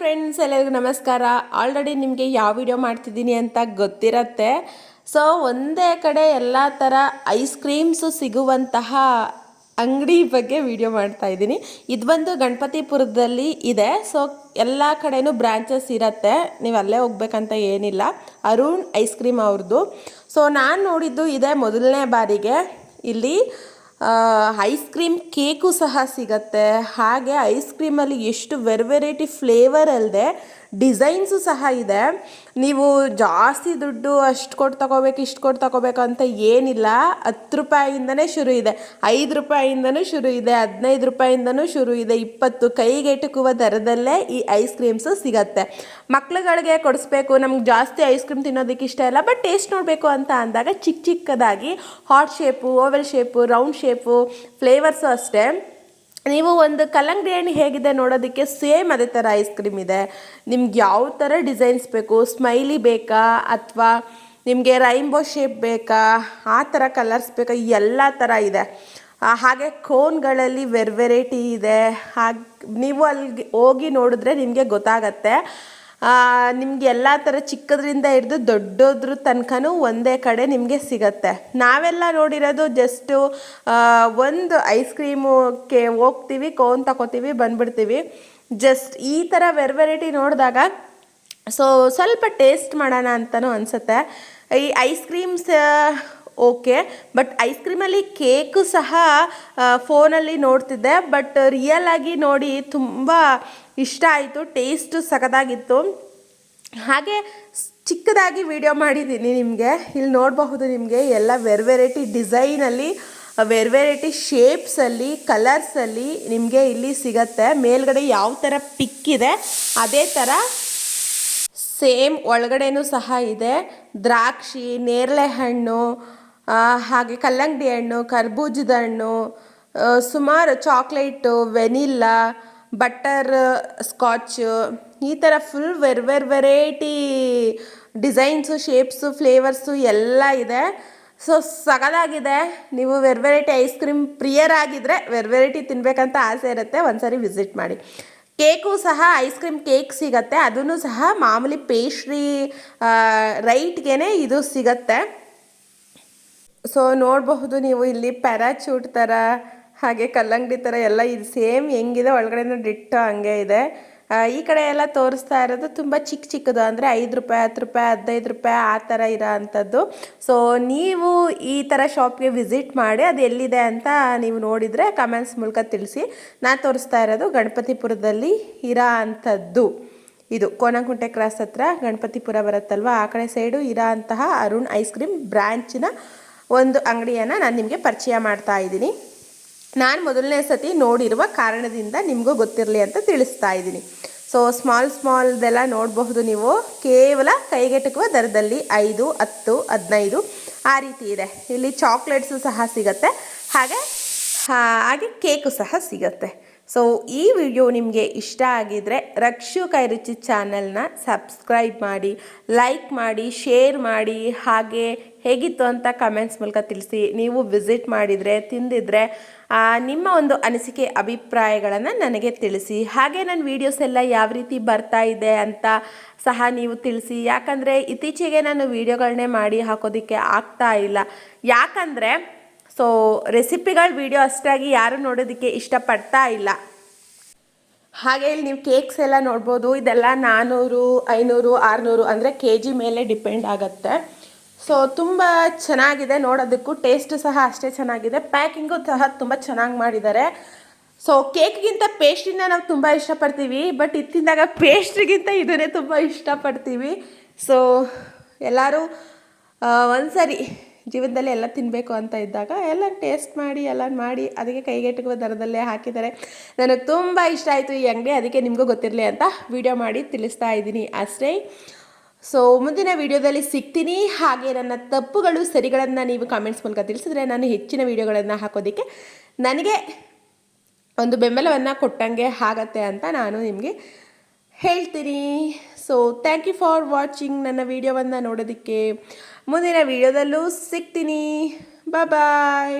Friends ಎಲ್ಲರಿಗೂ ನಮಸ್ಕಾರ. Already ನಿಮಗೆ ಯಾವ ವಿಡಿಯೋ ಮಾಡ್ತಿದ್ದೀನಿ ಅಂತ ಗೊತ್ತಿರತ್ತೆ. ಸೊ ಒಂದೇ ಕಡೆ ಎಲ್ಲ ಥರ ಐಸ್ ಕ್ರೀಮ್ಸು ಸಿಗುವಂತಹ ಅಂಗಡಿ ಬಗ್ಗೆ ವಿಡಿಯೋ ಮಾಡ್ತಾ ಇದ್ದೀನಿ. ಇದು ಬಂದು ಗಣಪತಿಪುರದಲ್ಲಿ ಇದೆ. ಸೊ ಎಲ್ಲ ಕಡೆನೂ ಬ್ರಾಂಚಸ್ ಇರತ್ತೆ. ನೀವು ಅಲ್ಲೇ ಹೋಗ್ಬೇಕಂತ ಏನಿಲ್ಲ. ಅರುಣ್ ಐಸ್ ಕ್ರೀಮ್ ಅವ್ರದ್ದು ಸೊ ನಾನು ನೋಡಿದ್ದು ಇದೆ ಮೊದಲನೇ ಬಾರಿಗೆ. ಇಲ್ಲಿ ಐಸ್ ಕ್ರೀಮ್ ಕೇಕು ಸಹ ಸಿಗತ್ತೆ. ಹಾಗೆ ಐಸ್ ಕ್ರೀಮಲ್ಲಿ ಎಷ್ಟು ವೆರ್ ವೆರೈಟಿ ಫ್ಲೇವರ್ ಅಲ್ಲದೆ ಡಿಸೈನ್ಸು ಸಹ ಇದೆ. ನೀವು ಜಾಸ್ತಿ ದುಡ್ಡು ಅಷ್ಟು ಕೊಟ್ಟು ತಗೋಬೇಕು, ಇಷ್ಟು ಕೊಟ್ಟು ತಗೋಬೇಕು ಅಂತ ಏನಿಲ್ಲ. ಹತ್ತು ರೂಪಾಯಿಂದನೇ ಶುರು ಇದೆ. ಐದು ರೂಪಾಯಿಂದನೂ ಶುರು ಇದೆ. ಹದಿನೈದು ರೂಪಾಯಿಂದನೂ ಶುರು ಇದೆ. ಇಪ್ಪತ್ತು ಕೈಗೆಟುಕುವ ದರದಲ್ಲೇ ಈ ಐಸ್ ಕ್ರೀಮ್ಸು ಸಿಗತ್ತೆ. ಮಕ್ಳುಗಳಿಗೆ ಕೊಡಿಸ್ಬೇಕು. ನಮ್ಗೆ ಜಾಸ್ತಿ ಐಸ್ ಕ್ರೀಮ್ ತಿನ್ನೋದಕ್ಕೆ ಇಷ್ಟ ಇಲ್ಲ. ಬಟ್ ಟೇಸ್ಟ್ ನೋಡಬೇಕು ಅಂತ ಅಂದಾಗ ಚಿಕ್ಕ ಚಿಕ್ಕದಾಗಿ heart shape oval shape round shape flavours ಅಷ್ಟೇ. ನೀವು ಒಂದು ಕಲ್ಲಂಗಡಿ ಹಣ್ಣು ಹೇಗಿದೆ ನೋಡೋದಕ್ಕೆ ಸೇಮ್ ಅದೇ ಥರ ಐಸ್ ಕ್ರೀಮ್ ಇದೆ. ನಿಮ್ಗೆ ಯಾವ ಥರ ಡಿಸೈನ್ಸ್ ಬೇಕು? ಸ್ಮೈಲಿ ಬೇಕಾ? ಅಥವಾ ನಿಮಗೆ ರೈನ್ಬೋ ಶೇಪ್ ಬೇಕಾ? ಆ ಥರ ಕಲರ್ಸ್ ಬೇಕಾ? ಎಲ್ಲ ಥರ ಇದೆ. ಹಾಗೆ ಕೋನ್ಗಳಲ್ಲಿ ವೆರ್ ವೆರೈಟಿ ಇದೆ. ಹಾಗೆ ನೀವು ಅಲ್ಲಿಗೆ ಹೋಗಿ ನೋಡಿದ್ರೆ ನಿಮಗೆ ಗೊತ್ತಾಗತ್ತೆ. ನಿಮ್ಗೆ ಎಲ್ಲ ಥರ ಚಿಕ್ಕದ್ರಿಂದ ಹಿಡಿದು ದೊಡ್ಡದ್ರ ತನಕನೂ ಒಂದೇ ಕಡೆ ನಿಮಗೆ ಸಿಗತ್ತೆ. ನಾವೆಲ್ಲ ನೋಡಿರೋದು ಜಸ್ಟು ಒಂದು ಐಸ್ ಕ್ರೀಮುಗೆ ಹೋಗ್ತೀವಿ ಕೋನ್ ತಗೋತೀವಿ ಬಂದ್ಬಿಡ್ತೀವಿ. ಜಸ್ಟ್ ಈ ಥರ ವೆರ್ ವೆರೈಟಿ ನೋಡಿದಾಗ ಸೊ ಸ್ವಲ್ಪ ಟೇಸ್ಟ್ ಮಾಡೋಣ ಅಂತಲೂ ಅನಿಸುತ್ತೆ. ಈ ice creams okay but ice ಕ್ರೀಮಲ್ಲಿ cake ಸಹ ಫೋನಲ್ಲಿ ನೋಡ್ತಿದ್ದೆ ಬಟ್ ರಿಯಲ್ ಆಗಿ ನೋಡಿ ತುಂಬ ಇಷ್ಟ ಆಯಿತು ಟೇಸ್ಟು ಸಖತ್ತಾಗಿತ್ತು. ಹಾಗೆ ಚಿಕ್ಕದಾಗಿ ವಿಡಿಯೋ ಮಾಡಿದ್ದೀನಿ ನಿಮಗೆ, ಇಲ್ಲಿ ನೋಡಬಹುದು ನಿಮಗೆ ಎಲ್ಲ ವೆರ್ ವೆರೈಟಿ ಡಿಸೈನಲ್ಲಿ ವೆರ್ ವೆರೈಟಿ ಶೇಪ್ಸಲ್ಲಿ ಕಲರ್ಸಲ್ಲಿ ನಿಮಗೆ ಇಲ್ಲಿ ಸಿಗತ್ತೆ. ಮೇಲ್ಗಡೆ ಯಾವ ಥರ ಪಿಕ್ ಇದೆ, ಅದೇ ಥರ ಸೇಮ್ ಒಳಗಡೆನೂ ಸಹ ಇದೆ. ದ್ರಾಕ್ಷಿ, ನೇರಳೆ ಹಣ್ಣು ಹಾಗೆ ಕಲ್ಲಂಗಡಿ ಹಣ್ಣು, ಕರ್ಬೂಜದ ಹಣ್ಣು ಸುಮಾರು ಚಾಕ್ಲೇಟು ವೆನಿಲ್ಲಾ ಬಟರ್ ಸ್ಕಾಚ್ ಈ ಥರ full wear wear variety designs shapes flavours ಎಲ್ಲ ಇದೆ. ಸೊ ಸಗದಾಗಿದೆ ನೀವು ವೆರ್ ವೆರೈಟಿ ಐಸ್ ಕ್ರೀಮ್ ಪ್ರಿಯರಾಗಿದ್ದರೆ ವೆರ್ ವೆರೈಟಿ ತಿನ್ನಬೇಕಂತ ಆಸೆ ಇರುತ್ತೆ. ಒಂದ್ಸರಿ ವಿಸಿಟ್ ಮಾಡಿ. ಕೇಕು ಸಹ ಐಸ್ ಕ್ರೀಮ್ ಕೇಕ್ ಸಿಗತ್ತೆ. ಅದನ್ನು ಸಹ ಮಾಮೂಲಿ ಪೇಸ್ಟ್ರಿ ರೈಟ್ಗೆ ಇದು ಸಿಗತ್ತೆ. ಸೊ ನೋಡಬಹುದು ನೀವು ಇಲ್ಲಿ ಪ್ಯಾರಾಚೂಟ್ ಥರ ಹಾಗೆ ಕಲ್ಲಂಗಡಿ ಥರ ಎಲ್ಲ ಇದು ಸೇಮ್ ಹೆಂಗಿದೆ ಒಳಗಡೆನೂ ಡಿಟ್ಟು ಹಂಗೆ ಇದೆ. ಈ ಕಡೆ ಎಲ್ಲ ತೋರಿಸ್ತಾ ಇರೋದು ತುಂಬ ಚಿಕ್ಕ ಚಿಕ್ಕದು, ಅಂದರೆ ಐದು ರೂಪಾಯಿ, ಹತ್ತು ರೂಪಾಯಿ, ಹದಿನೈದು ರೂಪಾಯಿ ಆ ಥರ ಇರೋ ಅಂಥದ್ದು ಸೊ ನೀವು ಈ ಥರ ಶಾಪ್ಗೆ ವಿಸಿಟ್ ಮಾಡಿ ಅದು ಎಲ್ಲಿದೆ ಅಂತ ನೀವು ನೋಡಿದರೆ ಕಮೆಂಟ್ಸ್ ಮೂಲಕ ತಿಳಿಸಿ. ನಾನು ತೋರಿಸ್ತಾ ಇರೋದು ಗಣಪತಿಪುರದಲ್ಲಿ ಇರೋ ಅಂಥದ್ದು ಇದು ಕೋನಕುಂಟೆ ಕ್ರಾಸ್ ಹತ್ರ ಗಣಪತಿಪುರ ಬರುತ್ತಲ್ವ? ಆ ಕಡೆ ಸೈಡು ಇರೋ ಅಂತಹ ಅರುಣ್ ಐಸ್ ಕ್ರೀಮ್ ಬ್ರ್ಯಾಂಚಿನ ಒಂದು ಅಂಗಡಿಯನ್ನು ನಾನು ನಿಮಗೆ ಪರಿಚಯ ಮಾಡ್ತಾ ಇದ್ದೀನಿ. ನಾನು ಮೊದಲನೇ ಸತಿ ನೋಡಿರುವ ಕಾರಣದಿಂದ ನಿಮಗೂ ಗೊತ್ತಿರಲಿ ಅಂತ ತಿಳಿಸ್ತಾ ಇದ್ದೀನಿ. ಸೊ ಸ್ಮಾಲ್ ಸ್ಮಾಲ್ದೆಲ್ಲ ನೋಡಬಹುದು ನೀವು. ಕೇವಲ ಕೈಗೆಟುಕುವ ದರದಲ್ಲಿ ಐದು, ಹತ್ತು, ಹದಿನೈದು ಆ ರೀತಿ ಇದೆ. ಇಲ್ಲಿ ಚಾಕ್ಲೇಟ್ಸು ಸಹ ಸಿಗತ್ತೆ. ಹಾಗೆ ಹಾಗೆ ಕೇಕು ಸಹ ಸಿಗತ್ತೆ. ಸೊ ಈ ವಿಡಿಯೋ ನಿಮಗೆ ಇಷ್ಟ ಆಗಿದ್ರೆ ರಕ್ಷು ಕೈರುಚಿ ಚಾನಲ್ನ ಸಬ್ಸ್ಕ್ರೈಬ್ ಮಾಡಿ ಲೈಕ್ ಮಾಡಿ ಶೇರ್ ಮಾಡಿ, ಹಾಗೆ ಹೇಗಿತ್ತು ಅಂತ ಕಮೆಂಟ್ಸ್ ಮೂಲಕ ತಿಳಿಸಿ. ನೀವು ವಿಸಿಟ್ ಮಾಡಿದರೆ, ತಿಂದಿದ್ರೆ ನಿಮ್ಮ ಒಂದು ಅನಿಸಿಕೆ, ಅಭಿಪ್ರಾಯಗಳನ್ನು ನನಗೆ ತಿಳಿಸಿ. ಹಾಗೆ ನನ್ನ ವೀಡಿಯೋಸ್ ಎಲ್ಲ ಯಾವ ರೀತಿ ಬರ್ತಾ ಇದೆ ಅಂತ ಸಹ ನೀವು ತಿಳಿಸಿ. ಯಾಕಂದರೆ ಇತ್ತೀಚೆಗೆ ನಾನು ವೀಡಿಯೋಗಳನ್ನೇ ಮಾಡಿ ಹಾಕೋದಕ್ಕೆ ಆಗ್ತಾ ಇಲ್ಲ. ಯಾಕಂದರೆ ಸೊ ರೆಸಿಪಿಗಳ ವಿಡಿಯೋ ಅಷ್ಟಾಗಿ ಯಾರು ನೋಡೋದಕ್ಕೆ ಇಷ್ಟಪಡ್ತಾ ಇಲ್ಲ. ಹಾಗೆ ಇಲ್ಲಿ ನೀವು ಕೇಕ್ಸ್ ಎಲ್ಲ ನೋಡ್ಬೋದು. ಇದೆಲ್ಲ ನಾನ್ನೂರು ಐನೂರು, ಆರುನೂರು ಅಂದರೆ ಕೆ ಜಿ ಮೇಲೆ ಡಿಪೆಂಡ್ ಆಗುತ್ತೆ. ಸೊ ತುಂಬ ಚೆನ್ನಾಗಿದೆ, ನೋಡೋದಕ್ಕೂ ಟೇಸ್ಟ್ ಸಹ ಅಷ್ಟೇ ಚೆನ್ನಾಗಿದೆ. ಪ್ಯಾಕಿಂಗು ಸಹ ತುಂಬ ಚೆನ್ನಾಗಿ ಮಾಡಿದ್ದಾರೆ. ಸೊ ಕೇಕ್ಗಿಂತ ಪೇಸ್ಟ್ರಿನ ನಾವು ತುಂಬ ಇಷ್ಟಪಡ್ತೀವಿ ಬಟ್ ಇತ್ತಿಂದಾಗ ತಿಂದಾಗ ಪೇಸ್ಟ್ರಿಗಿಂತ ಇದನ್ನೇ ತುಂಬ ಇಷ್ಟಪಡ್ತೀವಿ. ಸೊ ಎಲ್ಲರೂ ಒಂದ್ಸರಿ ಜೀವನದಲ್ಲಿ ಎಲ್ಲ ತಿನ್ನಬೇಕು ಅಂತ ಇದ್ದಾಗ ಎಲ್ಲ ಟೇಸ್ಟ್ ಮಾಡಿ, ಎಲ್ಲ ಮಾಡಿ, ಅದಕ್ಕೆ ಕೈಗೆಟುಕುವ ದರದಲ್ಲೇ ಹಾಕಿದ್ದಾರೆ. ನನಗೆ ತುಂಬ ಇಷ್ಟ ಆಯಿತು ಈ ಅಂಗಡಿ, ಅದಕ್ಕೆ ನಿಮಗೂ ಗೊತ್ತಿರಲಿ ಅಂತ ವಿಡಿಯೋ ಮಾಡಿ ತಿಳಿಸ್ತಾ ಇದ್ದೀನಿ. ಅಷ್ಟೇ ಸೊ ಮುಂದಿನ ವಿಡಿಯೋದಲ್ಲಿ ಸಿಗ್ತೀನಿ. ಹಾಗೆ ನನ್ನ ತಪ್ಪುಗಳು, ಸರಿಗಳನ್ನು ನೀವು ಕಾಮೆಂಟ್ಸ್ ಮೂಲಕ ತಿಳಿಸಿದ್ರೆ ನಾನು ಹೆಚ್ಚಿನ ವೀಡಿಯೋಗಳನ್ನು ಹಾಕೋದಕ್ಕೆ ನನಗೆ ಒಂದು ಬೆಂಬಲವನ್ನು ಕೊಟ್ಟಂಗೆ ಆಗತ್ತೆ ಅಂತ ನಾನು ನಿಮಗೆ ಹೇಳ್ತೀನಿ. So thank you for watching ನನ್ನ ವಿಡಿಯೋವನ್ನು ನೋಡೋದಕ್ಕೆ. ಮುಂದಿನ ವೀಡಿಯೋದಲ್ಲೂ ಸಿಗ್ತೀನಿ. ಬಾಯ್